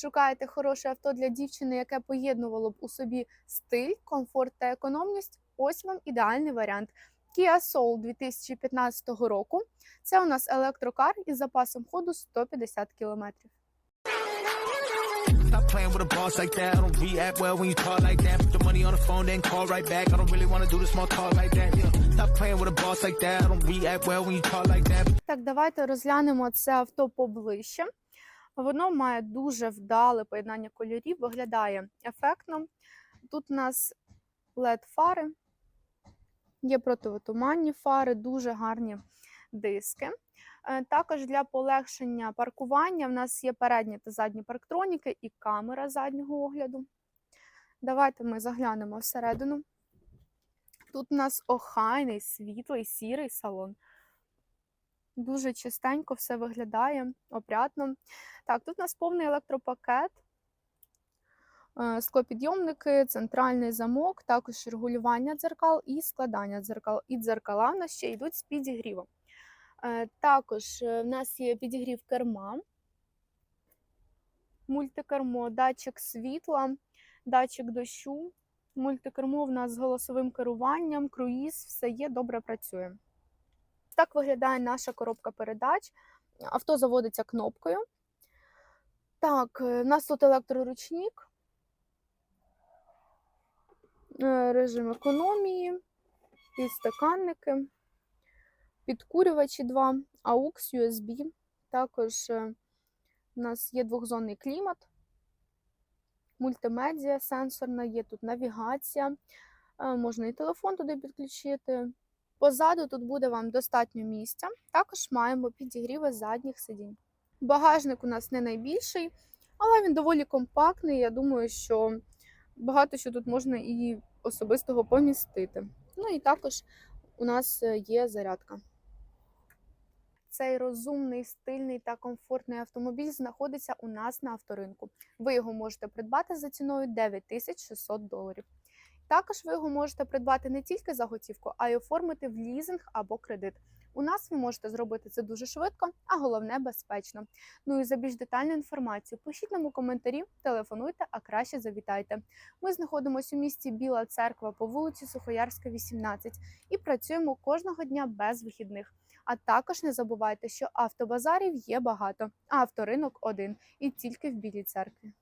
Шукаєте хороше авто для дівчини, яке поєднувало б у собі стиль, комфорт та економність. Ось вам ідеальний варіант. Kia Soul 2015 року. Це у нас електрокар із запасом ходу 150 км. Stop playing with a boss like that. I don't react well when you talk like that. Put the money on the phone, then call right back. I don't really want to do the small talk like that. Yeah. Stop playing with a boss like that. I don't react well when you talk like that. Так, давайте розглянемо це авто поближче. Воно має дуже вдале поєднання кольорів, виглядає ефектно. Тут у нас led фари, є противотуманні фари, дуже гарні диски. Е, Також для полегшення паркування в нас є передні та задні парктроніки і камера заднього огляду. Давайте ми заглянемо всередину. Тут у нас охайний, світлий, сірий салон. Дуже чистенько все виглядає, опрятно. Так, тут у нас повний електропакет, е, склопідйомники, центральний замок, також регулювання дзеркал і складання дзеркал. І дзеркала в нас ще йдуть з підігрівом. Е, Також е, в нас є підігрів керма, мультикермо, датчик світла, датчик дощу. Мультикермо в нас з голосовим керуванням, круїз, все є, добре працює. Так виглядає наша коробка передач. Авто заводиться кнопкою. Так, е, в нас тут електроручник, е, режим економії, підстаканники, підкурювачі 2, AUX, USB. Також е, у нас є двохзонний клімат, мультимедіа сенсорна, є тут навігація, е, можна і телефон туди підключити. Позаду тут буде вам достатньо місця. Також маємо підігріви задніх сидінь. Багажник у нас не найбільший, але він доволі компактний. Я думаю, що багато що тут можна і особистого помістити. Ну і також у нас е, є зарядка. Цей розумний, стильний та комфортний автомобіль знаходиться у нас на авторинку. Ви його можете придбати за ціною 9600 доларів. Також ви його можете придбати не тільки за готівку, а й оформити в лізинг або кредит. У нас ви можете зробити це дуже швидко, а головне безпечно. Ну і за більш детальну інформацію пишіть нам у коментарі, телефонуйте, а краще завітайте. Ми знаходимося у місті Біла Церква по вулиці Сухоярська, 18 і працюємо кожного дня без вихідних. А також не забувайте, що автобазарів є багато, а авторинок один і тільки в Білій церкві.